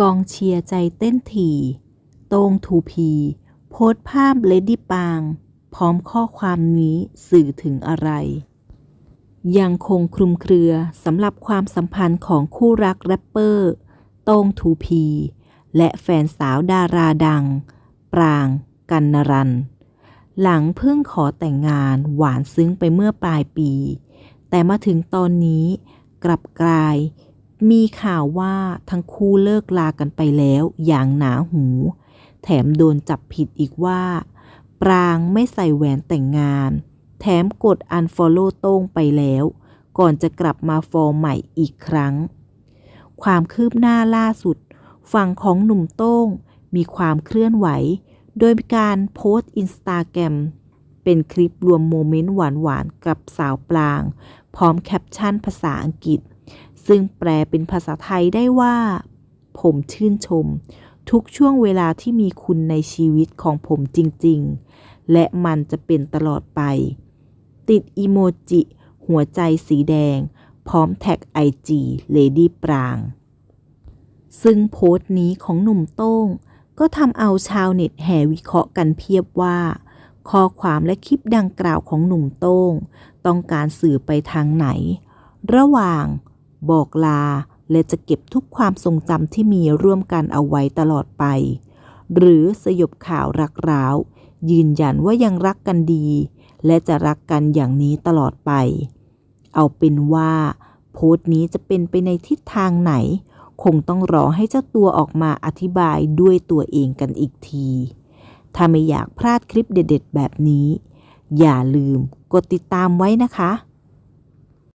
กองเชียร์ใจเต้นถี่ โต้งทูพี โพสภาพเลดี้ปาง พร้อมข้อความนี้สื่อถึงอะไร ยังคงคลุมเครือสำหรับความสัมพันธ์ของคู่รักแรปเปอร์ โต้งทูพี และแฟนสาวดาราดัง ปรางกันนรัน หลังเพิ่งขอแต่งงานหวานซึ้งไปเมื่อปลายปี แต่มาถึงตอนนี้กลับกลาย มีข่าวว่าทั้งคู่เลิกลากันไปแล้วอย่างหนาหู แถมโดนจับผิดอีกว่า ปรางไม่ใส่แหวนแต่งงาน แถมกด unfollow โต้งไปแล้ว ก่อนจะกลับมาฟอร์ใหม่อีกครั้ง ความคืบหน้าล่าสุด ฝั่งของหนุ่มโต้ง มีความเคลื่อนไหว โดยมีการโพสต์อินสตาแกรมเป็นคลิปรวมโมเมนต์หวานๆกับสาวปลาง พร้อมแคปชั่นภาษาอังกฤษ ซึ่งแปลเป็นภาษาไทยได้ว่า ผมชื่นชม ทุกช่วงเวลาที่มีคุณในชีวิตของผมจริงๆ และมันจะเป็นตลอดไป ติดอีโมจิ หัวใจสีแดง พร้อมแท็กไอจีเลดี้ปราง ซึ่งโพสต์นี้ของหนุ่มโต้ง ก็ทำเอาชาวเน็ตแห่วิเคราะห์กันเพียบว่าข้อความและคลิปดังกล่าวของหนุ่มโต้ง ต้องการสื่อไปทางไหน ระหว่าง บอกลา และจะเก็บทุกความทรงจำที่มีร่วมกันเอาไว้ตลอดไป หรือสยบข่าวรักร้าว ยืนยันว่ายังรักกันดี และจะรักกันอย่างนี้ตลอดไป เอาเป็นว่า โพสต์นี้จะเป็นไปในทิศทางไหน คงต้องรอให้เจ้าตัวออกมาอธิบายด้วยตัวเองกันอีกที ถ้าไม่อยากพลาดคลิปเด็ด ๆ แบบนี้ อย่าลืมกดติดตามไว้นะคะ